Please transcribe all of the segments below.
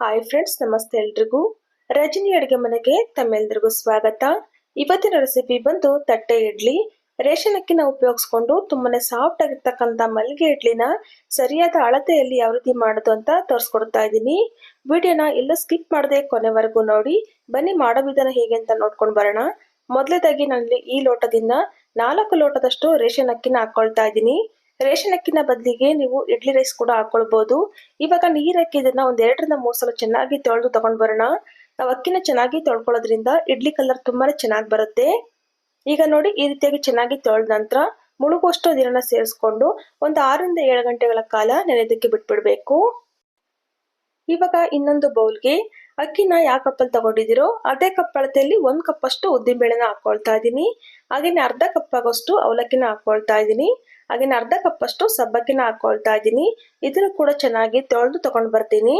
Hi friends ನಮಸ್ತೆ ಎಲ್ರಿಗೂ. ರಜನಿ ಅಡುಗೆ ಮನೆಗೆ ತಮ್ಮೆಲ್ರಿಗೂ ಸ್ವಾಗತ. ಇವತ್ತಿನ ರೆಸಿಪಿ ಬಂದು ತಟ್ಟೆ ಇಡ್ಲಿ. ರೇಷನ್ ಅಕ್ಕಿನ ಉಪಯೋಗಿಸ್ಕೊಂಡು ತುಂಬಾನೇ ಸಾಫ್ಟ್ ಆಗಿರ್ತಕ್ಕಂಥ ಮಲ್ಲಿಗೆ ಇಡ್ಲಿನ ಸರಿಯಾದ ಅಳತೆಯಲ್ಲಿ ಯಾವ ರೀತಿ ಮಾಡೋದು ಅಂತ ತೋರಿಸ್ಕೊಡ್ತಾ ಇದ್ದೀನಿ. ವಿಡಿಯೋನ ಎಲ್ಲ ಸ್ಕಿಪ್ ಮಾಡದೆ ಕೊನೆವರೆಗೂ ನೋಡಿ. ಬನ್ನಿ ಮಾಡೋ ವಿಧಾನ ಹೇಗೆ ಅಂತ ನೋಡ್ಕೊಂಡು ಬರೋಣ. ಮೊದಲೇದಾಗಿ ನಾನು ಈ ಲೋಟದಿಂದ ನಾಲ್ಕು ಲೋಟದಷ್ಟು ರೇಷನ್ ಅಕ್ಕಿನ ಹಾಕೊಳ್ತಾ ಇದ್ದೀನಿ. ರೇಷನ್ ಅಕ್ಕಿನ ಬದಲಿಗೆ ನೀವು ಇಡ್ಲಿ ರೈಸ್ ಕೂಡ ಹಾಕೊಳ್ಬಹುದು ಇವಾಗ ನೀರ್ ಹಾಕಿ ಇದನ್ನ ಒಂದ್ ಎರಡರಿಂದ ಮೂರ್ ಸಲ ಚೆನ್ನಾಗಿ ತೊಳೆದು ತಗೊಂಡ್ ಬರೋಣ. ನಾವು ಅಕ್ಕಿನ ಚೆನ್ನಾಗಿ ತೊಳ್ಕೊಳ್ಳೋದ್ರಿಂದ ಇಡ್ಲಿ ಕಲರ್ ತುಂಬಾನೇ ಚೆನ್ನಾಗಿ ಬರುತ್ತೆ. ಈಗ ನೋಡಿ ಈ ರೀತಿಯಾಗಿ ಚೆನ್ನಾಗಿ ತೊಳೆದ ನಂತರ ಮುಳುಗುವಷ್ಟು ನೀರನ್ನ ಸೇರಿಸ್ಕೊಂಡು ಒಂದು ಆರರಿಂದ ಏಳು ಗಂಟೆಗಳ ಕಾಲ ನೆನೆದಕ್ಕೆ ಬಿಟ್ಬಿಡ್ಬೇಕು. ಇವಾಗ ಇನ್ನೊಂದು ಬೌಲ್ಗೆ ಅಕ್ಕಿನ ಯಾವ ಕಪ್ಪಲ್ಲಿ ತಗೊಂಡಿದ್ದೀರೋ ಅದೇ ಕಪ್ ಅಳತೆಯಲ್ಲಿ ಒಂದ್ ಕಪ್ ಅಷ್ಟು ಉದ್ದಿನ ಬೇಳೆನ ಹಾಕೊಳ್ತಾ ಇದ್ದೀನಿ. ಹಾಗೇನೆ ಅರ್ಧ ಕಪ್ ಆಗೋಷ್ಟು ಅವಲಕ್ಕಿನ ಹಾಕೊಳ್ತಾ ಇದ್ದೀನಿ. ಹಾಗೇನೆ ಅರ್ಧ ಕಪ್ ಅಷ್ಟು ಸಬ್ಬಕ್ಕಿನ ಹಾಕೊಳ್ತಾ ಇದ್ದೀನಿ. ಇದನ್ನು ಕೂಡ ಚೆನ್ನಾಗಿ ತೊಳೆದು ತಗೊಂಡು ಬರ್ತೀನಿ.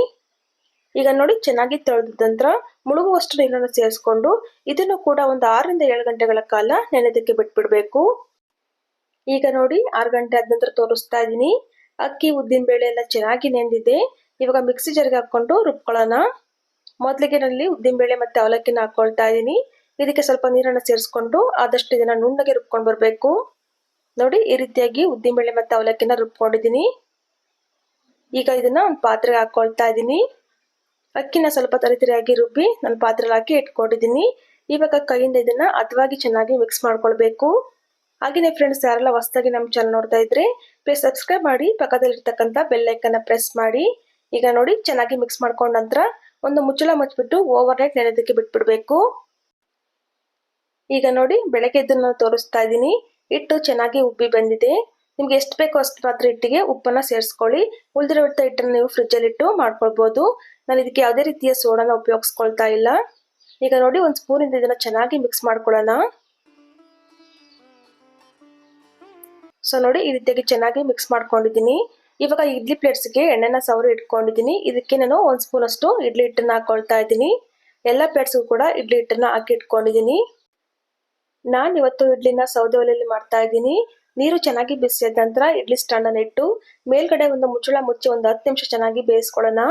ಈಗ ನೋಡಿ ಚೆನ್ನಾಗಿ ತೊಳೆದ ನಂತರ ಮುಳುಗುವಷ್ಟು ನೀರನ್ನು ಸೇರಿಸ್ಕೊಂಡು ಇದನ್ನು ಕೂಡ ಒಂದು ಆರರಿಂದ ಏಳು ಗಂಟೆಗಳ ಕಾಲ ನೆನೆದಕ್ಕೆ ಬಿಟ್ಬಿಡ್ಬೇಕು. ಈಗ ನೋಡಿ ಆರು ಗಂಟೆ ಆದ ನಂತರ ತೋರಿಸ್ತಾ ಇದ್ದೀನಿ. ಅಕ್ಕಿ, ಉದ್ದಿನ ಬೇಳೆ ಎಲ್ಲ ಚೆನ್ನಾಗಿ ನೆಂದಿದೆ. ಇವಾಗ ಮಿಕ್ಸಿ ಜರ್ಗೆ ಹಾಕ್ಕೊಂಡು ರುಬ್ಕೊಳ್ಳೋಣ. ಮೊದಲಿಗೆ ನಲ್ಲಿ ಉದ್ದಿನ ಬೇಳೆ ಮತ್ತೆ ಅವಲಕ್ಕಿನ ಹಾಕ್ಕೊಳ್ತಾ ಇದ್ದೀನಿ. ಇದಕ್ಕೆ ಸ್ವಲ್ಪ ನೀರನ್ನು ಸೇರಿಸ್ಕೊಂಡು ಆದಷ್ಟು ಇದನ್ನು ನುಣ್ಣಗೆ ರುಬ್ಕೊಂಡು ಬರಬೇಕು. ನೋಡಿ, ಈ ರೀತಿಯಾಗಿ ಉದ್ದಿನ ಬೇಳೆ ಮತ್ತೆ ಅವಲಕ್ಕಿನ ರುಬ್ಕೊಂಡಿದ್ದೀನಿ. ಈಗ ಇದನ್ನ ಒಂದು ಪಾತ್ರೆಗೆ ಹಾಕ್ಕೊಳ್ತಾ ಇದ್ದೀನಿ. ಅಕ್ಕಿನ ಸ್ವಲ್ಪ ತರಿತರಿಯಾಗಿ ರುಬ್ಬಿ ನಾನು ಪಾತ್ರೆಗೆ ಹಾಕಿ ಇಟ್ಕೊಂಡಿದ್ದೀನಿ. ಇವಾಗ ಕೈಯಿಂದ ಇದನ್ನ ಅದ್ವಾಗಿ ಚೆನ್ನಾಗಿ ಮಿಕ್ಸ್ ಮಾಡ್ಕೊಳ್ಬೇಕು. ಹಾಗೆಯೇ ಫ್ರೆಂಡ್ಸ್ ಯಾರೆಲ್ಲ ಹೊಸದಾಗಿ ನಮ್ಮ ಚಾನಲ್ ನೋಡ್ತಾ ಇದ್ರೆ ಪ್ಲೀಸ್ ಸಬ್ಸ್ಕ್ರೈಬ್ ಮಾಡಿ, ಪಕ್ಕದಲ್ಲಿರ್ತಕ್ಕಂಥ ಬೆಲ್ಲೈಕನ್ನ ಪ್ರೆಸ್ ಮಾಡಿ. ಈಗ ನೋಡಿ, ಚೆನ್ನಾಗಿ ಮಿಕ್ಸ್ ಮಾಡ್ಕೊಂಡ ನಂತರ ಒಂದು ಮುಚ್ಚಳ ಮುಚ್ಚಿಬಿಟ್ಟು ಓವರ್ ನೈಟ್ ನೆನೆದಕ್ಕೆ ಬಿಟ್ಬಿಡ್ಬೇಕು. ಈಗ ನೋಡಿ, ಬೆಳಗ್ಗೆ ಇದನ್ನ ತೋರಿಸ್ತಾ ಇದ್ದೀನಿ. ಹಿಟ್ಟು ಚೆನ್ನಾಗಿ ಉಬ್ಬಿ ಬಂದಿದೆ. ನಿಮ್ಗೆ ಎಷ್ಟು ಬೇಕೋ ಅಷ್ಟು ಮಾತ್ರ ಹಿಟ್ಟಿಗೆ ಉಪ್ಪನ್ನ ಸೇರಿಸ್ಕೊಳ್ಳಿ. ಉಳಿದಿರೋ ಹಿಟ್ಟನ್ನು ನೀವು ಫ್ರಿಜ್ಜಲ್ಲಿ ಇಟ್ಟು ಮಾಡ್ಕೊಳ್ಬಹುದು ನಾನು ಇದಕ್ಕೆ ಯಾವುದೇ ರೀತಿಯ ಸೋಡಾನ ಉಪಯೋಗಿಸ್ಕೊಳ್ತಾ ಇಲ್ಲ. ಈಗ ನೋಡಿ ಒಂದು ಸ್ಪೂನಿಂದ ಇದನ್ನ ಚೆನ್ನಾಗಿ ಮಿಕ್ಸ್ ಮಾಡ್ಕೊಳ್ಳೋಣ. ಸೊ ನೋಡಿ ಈ ರೀತಿಯಾಗಿ ಚೆನ್ನಾಗಿ ಮಿಕ್ಸ್ ಮಾಡ್ಕೊಂಡಿದ್ದೀನಿ. ಇವಾಗ ಇಡ್ಲಿ ಪ್ಲೇಟ್ಸ್ಗೆ ಎಣ್ಣೆನ ಸವರಿ ಇಟ್ಕೊಂಡಿದ್ದೀನಿ. ಇದಕ್ಕೆ ನಾನು ಒಂದು ಸ್ಪೂನ್ ಅಷ್ಟು ಇಡ್ಲಿ ಹಿಟ್ಟನ್ನ ಹಾಕೊಳ್ತಾ ಇದ್ದೀನಿ. ಎಲ್ಲ ಪ್ಲೇಟ್ಸ್ಗೂ ಕೂಡ ಇಡ್ಲಿ ಹಿಟ್ಟನ್ನ ಹಾಕಿ ಇಟ್ಕೊಂಡಿದ್ದೀನಿ. ನಾನು ಇವತ್ತು ಇಡ್ಲಿನ ಸೌದೆ ಒಲೆಯಲ್ಲಿ ಮಾಡ್ತಾ ಇದ್ದೀನಿ. ನೀರು ಚೆನ್ನಾಗಿ ಬಿಸಿದ ನಂತರ ಇಡ್ಲಿ ಸ್ಟ್ಯಾಂಡನ್ನು ಇಟ್ಟು ಮೇಲ್ಗಡೆ ಒಂದು ಮುಚ್ಚಳ ಮುಚ್ಚಿ ಒಂದು ಹತ್ತು ನಿಮಿಷ ಚೆನ್ನಾಗಿ ಬೇಯಿಸ್ಕೊಳ್ಳೋಣ.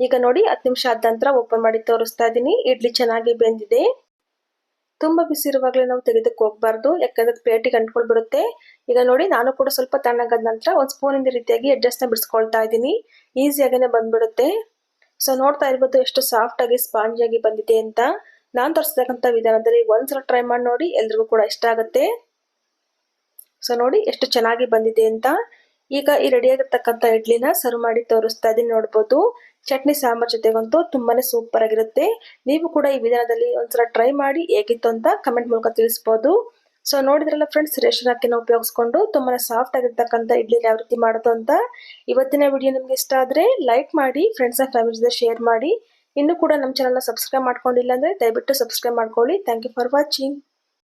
ಈಗ ನೋಡಿ ಹತ್ತು ನಿಮಿಷ ಆದ ನಂತರ ಓಪನ್ ಮಾಡಿ ತೋರಿಸ್ತಾ ಇದ್ದೀನಿ. ಇಡ್ಲಿ ಚೆನ್ನಾಗಿ ಬೆಂದಿದೆ. ತುಂಬಾ ಬಿಸಿ ಇರುವಾಗಲೇ ನಾವು ತೆಗೆದಕ್ಕೆ ಹೋಗ್ಬಾರ್ದು, ಯಾಕಂದ್ರೆ ಪ್ಲೇಟಿಗೆ ಅಂಟ್ಕೊಳ್ಬಿಡುತ್ತೆ ಈಗ ನೋಡಿ ನಾನು ಕೂಡ ಸ್ವಲ್ಪ ತಣ್ಣಗಾದ ನಂತರ ಒಂದು ಸ್ಪೂನಿಂದ ರೀತಿಯಾಗಿ ಅಡ್ಜಸ್ಟ್ನ ಬಿಡಿಸ್ಕೊಳ್ತಾ ಇದ್ದೀನಿ. ಈಸಿಯಾಗೇ ಬಂದ್ಬಿಡುತ್ತೆ. ಸೊ ನೋಡ್ತಾ ಇರ್ಬೋದು ಎಷ್ಟು ಸಾಫ್ಟ್ ಆಗಿ ಸ್ಪಾಂಜ್ ಆಗಿ ಬಂದಿದೆ ಅಂತ. ನಾನು ತರಿಸ್ತಕ್ಕಂಥ ವಿಧಾನದಲ್ಲಿ ಒಂದ್ಸಲ ಟ್ರೈ ಮಾಡಿ ನೋಡಿ ಎಲ್ರಿಗೂ ಕೂಡ ಇಷ್ಟ ಆಗುತ್ತೆ. ಸೊ ನೋಡಿ ಎಷ್ಟು ಚೆನ್ನಾಗಿ ಬಂದಿದೆ ಅಂತ. ಈಗ ಈ ರೆಡಿಯಾಗಿರ್ತಕ್ಕಂಥ ಇಡ್ಲಿನ ಸರ್ವ್ ಮಾಡಿ ತೋರಿಸ್ತಾ ಇದ್ದೀನಿ ನೋಡ್ಬೋದು. ಚಟ್ನಿ ಸಾಂಬಾರ್ ಜೊತೆಗಂತೂ ತುಂಬಾನೇ ಸೂಪರ್ ಆಗಿರುತ್ತೆ. ನೀವು ಕೂಡ ಈ ವಿಧಾನದಲ್ಲಿ ಒಂದ್ಸಲ ಟ್ರೈ ಮಾಡಿ ಹೇಗಿತ್ತು ಅಂತ ಕಮೆಂಟ್ ಮೂಲಕ ತಿಳಿಸ್ಬೋದು. ಸೊ ನೋಡಿದ್ರಲ್ಲ ಫ್ರೆಂಡ್ಸ್ ರೇಷನ್ ಅಕ್ಕಿನ ಉಪಯೋಗಿಸ್ಕೊಂಡು ತುಂಬಾ ಸಾಫ್ಟ್ ಆಗಿರ್ತಕ್ಕಂಥ ಇಡ್ಲಿ ಯಾವ ರೀತಿ ಮಾಡೋದು ಅಂತ. ಇವತ್ತಿನ ವಿಡಿಯೋ ನಿಮ್ಗೆ ಇಷ್ಟ ಆದ್ರೆ ಲೈಕ್ ಮಾಡಿ ಫ್ರೆಂಡ್ಸ್ ಆ್ಯಂಡ್ ಫ್ಯಾಮಿಲಿ ಜೊತೆ ಶೇರ್ ಮಾಡಿ. ಇನ್ನೂ ಕೂಡ ನಮ್ಮ ಚಾನಲ್ನ ಸಬ್ಸ್ಕ್ರೈಬ್ ಮಾಡ್ಕೊಂಡಿಲ್ಲ ಅಂದರೆ ದಯವಿಟ್ಟು ಸಬ್ಸ್ಕ್ರೈಬ್ ಮಾಡ್ಕೊಳ್ಳಿ. Thank you for watching